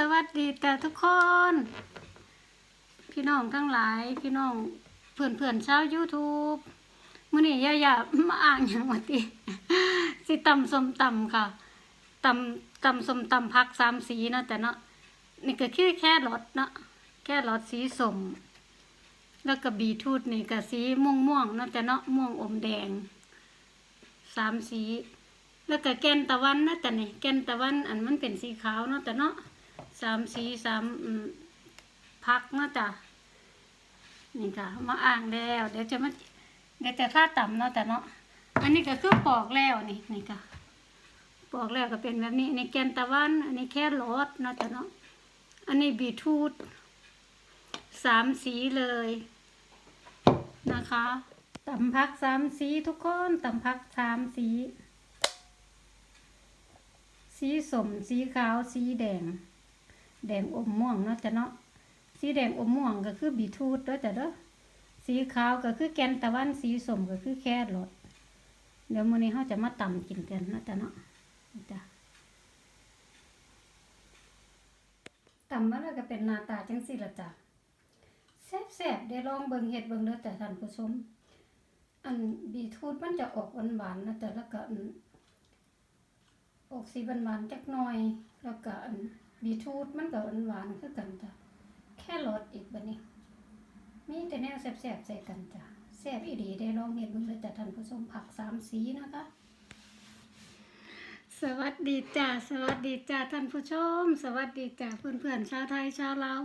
สวัสดีแต่ทุกคน พี่น้องทั้งหลาย พี่น้องเพื่อนเพื่อนๆชาว YouTube มื้อนี้ย่าอย่ามาอ่านอย่างวันที่สิตำสมตำค่ะตำตำสมตำพักสามสีเนาะแต่เนาะนี่ก็คือแค่รสเนาะแค่รสสีสม แล้วก็บีทูดนี่ก็สีม่วงม่วงเนาะแต่เนาะม่วงอมแดงสามสี แล้วก็แกนตะวันนะแต่นี่แกนตะวันอันมันเป็นสีขาวเนาะแต่เนาะ สามสีสามพักเนาะจ้ะนี่ค่ะ มาอ่างแล้ว เดี๋ยวจะมาเดี๋ยวจะท่าต่ำเนาะแต่เนาะอันนี้ก็คือปอกแล้วนี่นี่ค่ะปอกแล้วก็เป็นแบบนี้อันนี้แกนตะวัน อันนี้แค่รสเนาะแต่เนาะอันนี้บีทรูทสามสีเลยนะคะตำพักสามสีทุกคนตำพักสามสี สีสมสีขาว สีแดง แดงอมม่วงเนาะจ้ะเนาะสีแดงอมม่วงก็คือบีทรูทเด้อจ้ะเด้อสีขาวก็คือแกนตะวันสีสมก็คือแครอทเดี๋ยวมื้อนี้เราจะมาตำกินกันเนาะจ้ะเนาะนี่จ้ะตำมาแล้วก็เป็นหน้าตาจังซี่ละจ้ะแซ่บๆได้ลองเบิ่งเฮ็ดเบิ่งเด้อจ้ะท่านผู้ชม อันบีทรูทมันจะออกหวานๆนะจ้ะแล้วก็อันออกสีหวานๆจักหน่อย แล้วก็อัน บีทรูทมันก็หวานๆคือกันจ้ะแค่รสอีกบัดนี้ มีแต่แนวแซ่บๆใส่กันจ้ะแซ่บอีดีได้ลองเห็นเบิ่งเลยจ้ะท่านผู้ชมผักสามสีนะคะ สวัสดีจ้าสวัสดีจ้าท่านผู้ชม สวัสดีจ้าเพื่อนๆชาวไทยชาวลาว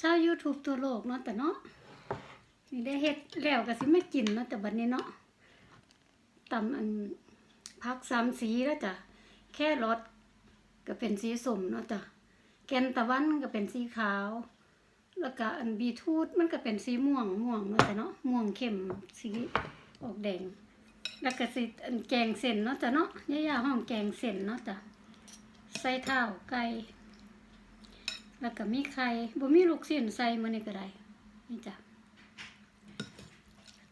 ชาว YouTube ตัวโลกเนาะแต่เนาะนี่ได้เฮ็ดแล้วก็สิไม่กินเนาะแต่บัดนี้เนาะตำอันพักสามสีแล้วจ้ะแค่รส ก็เป็นสีสมเนาะจ้ะแกนตะวันก็เป็นสีขาว แล้วก็อันบีทูดมันก็เป็นสีม่วงม่วงเนาะจ้ะเนาะม่วงเข้มสีออกแดง แล้วก็สิอันแกงเส้นเนาะจ้ะเนาะย่าๆห้องแกงเส้นเนาะจ้ะใส่เท้าไก่แล้วก็มีไข่บ่มีลูกชิ้นใส่มื้อนี้ก็ได้นี่จ้ะ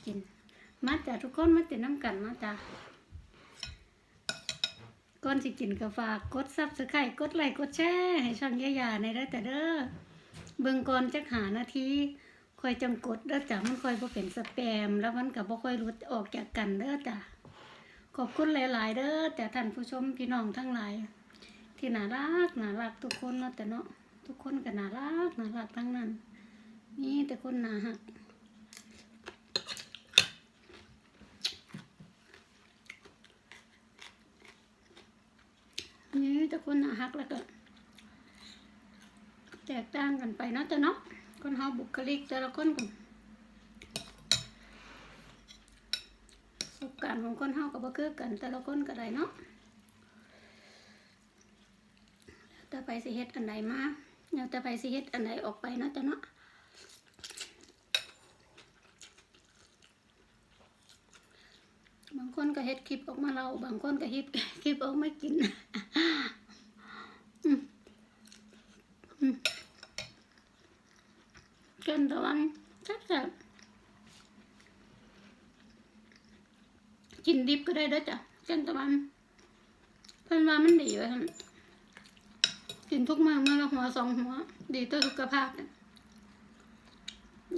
กินมาจ้ะทุกคนมาติดน้ำกันเนาะจ้ะ ก่อนสิกินก็ฝากกดซับสไครต์กดไลค์กดแชร์ให้ช่องยายาในเด้อแต่เด้อเบิ่งก่อนจักหานาทีค่อยจังกดเด้อจ้ะมันค่อยบ่เป็นสแปม แล้วมันก็บ่ค่อยหลุดออกจากกันเด้อจ้ะขอบคุณหลาย ๆ เด้อแต่ท่านผู้ชมพี่น้องทั้งหลาย ที่น่ารักน่ารักทุกคนเนาะแต่เนาะทุกคนก็น่ารักน่ารักทั้งนั้น นี่แต่คนน่าหัก นี่แต่ คนน่าฮักแล้วก็แตกต่างกันไปเนาะแต่เนาะคนเฮาบุคลิกแต่ละคนกันประสบการณ์ของคนเฮาก็บ่คือกัน แต่ละคนก็ได้เนาะแล้วแต่ไปสิเฮ็ดอันใดมาแล้วแต่ไปสิเฮ็ดอันใดออกไปเนาะแต่เนาะบางคนก็เฮ็ดคลิปออกมาเล่าบางคนก็เฮ็ดคลิปออกมากิน อืมอืมแกั นตะวันแซ่บๆกินดิบก็ได้ด้อจ้ะแกันตะวันเพิ่นว่ามันดีไว้ท่านกินทุกมื้อมื้อละหัวสองหัว ดีต่อสุขภาพเนี่ย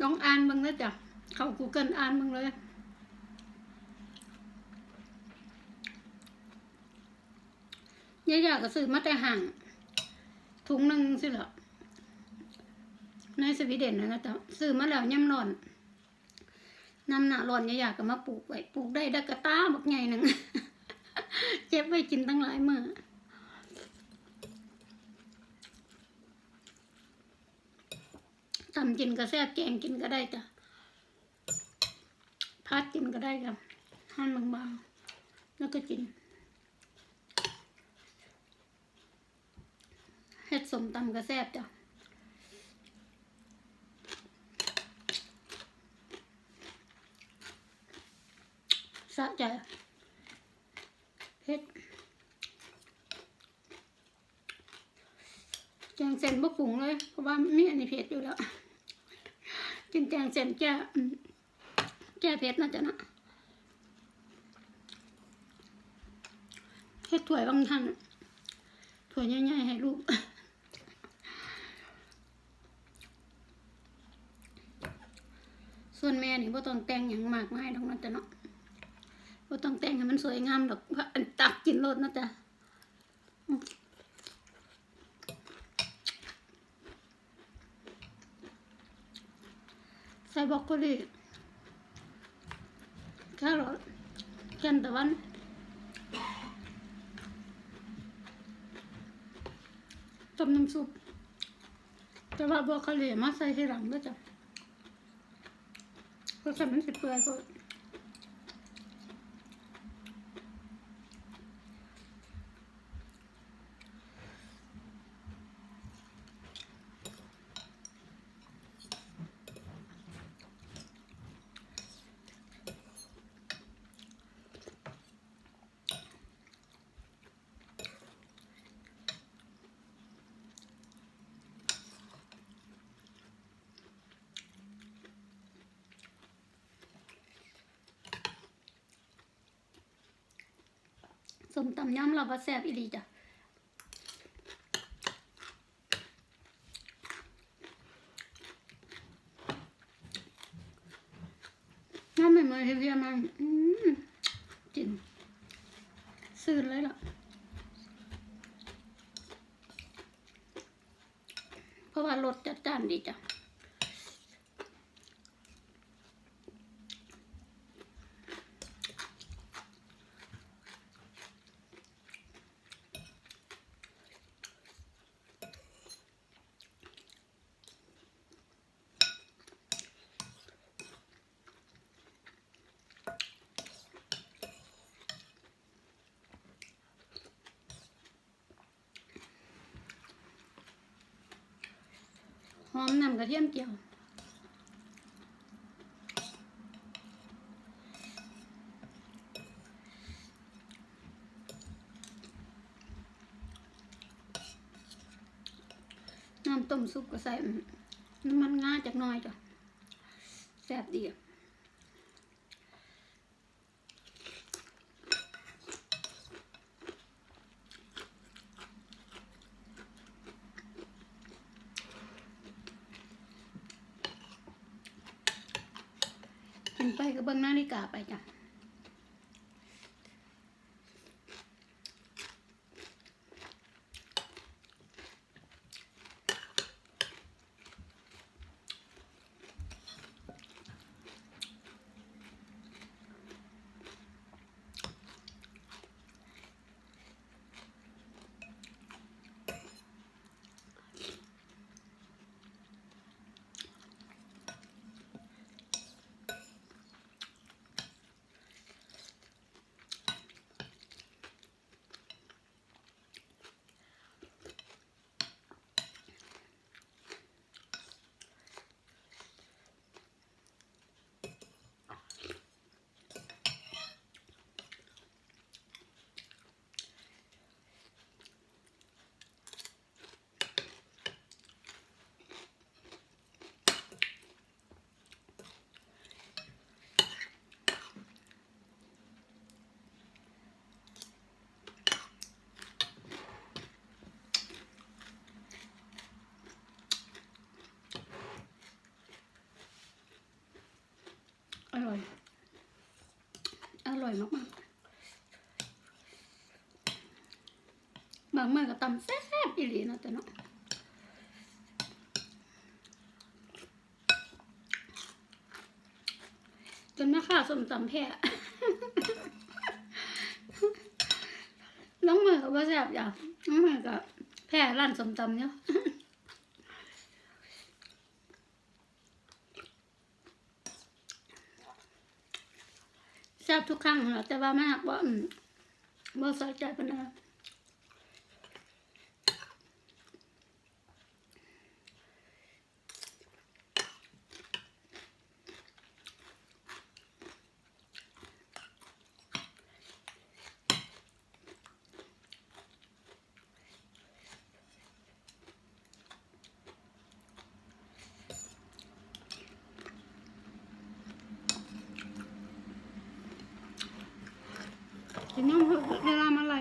ลองอ่านบิ่งเด้จ้ะเข้า Google อ่านบิ่งเลยยายาก็ซื้อมาแต่ห่างถุงหนึ่งสิเหรอ ในสวีเดนนะนะแต่ซื้อมาแล้วย่ำร้อนน้ำหนาร้อนยายาก็มาปลูกไว้ปลูกได้ดักกระตาบักใหญ่หนึ่งเจ็บไว้กินตั้งหลายมื้อทำกินก็แซ่บแกงกินก็ได้จ้ะพัดกินก็ได้จ้ะหั่นบางๆ แล้วก็กินเฮ็ดสมตำกระแซ่บจ้ะะใจเผ็ดแจงเซนบะปรุงเลย เพราะว่ามีอันนี้เผ็ดอยู่แล้วกินแจงเซนแก้แก้เผ็ดน่าจะนะแค่ถั่วบางท่านถวยง่ายๆให้ลูกส่วนแม่นี่บ่ตอนแต่งอย่างมากมายทั้งนั้นแต่เนาะ บ่ต้องแต่งให้มันสวยงามดอกเพราอันตักกินรสนะจ้ะใส่บรอกโคลีแครอทแคนตะวันต้มน้ำซุปแต่ว่าบรอกโคลีมาใส่ทีหลังด้วยจ้ะเพราะฉะนั้นสิเปื่อยก็ มตำยำเราว่าแซบอีดีจ้ะน้ำใหม่ๆให้เรียมันอืมกินซื่นเลยล่ะเพราะว่ารสจัดจ้านดีจ้ะ อมนำกระเทียมเจียวน้ำต้มซุปก็ใส่น้ำมันงาจากน้อยจ้ะแซ่บดีอะ กินไปก็เบิ่งนาฬิกาไปจ้ะ ร่อย อร่อยมากๆ บางเมื่อก็ตำแซ่บๆอีหลีเนาะแต่เนาะจนแม่ค้าสมตำแพ้น้องมือก็บ่แซ่บอย่างน้องมือก็แพ้ร้านสมตำเนาะ ซ่บทุกครั้งเหรอแต่ว่าแม่ว่ามบ่ใส่ใจปานใดกินน้ำเถอะเวลามาอะไร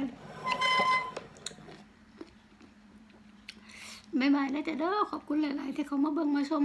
บ๊ายบาย ได้แต่เด้อขอบคุณหลาย ๆ ที่เขามาเบิ่งมาชม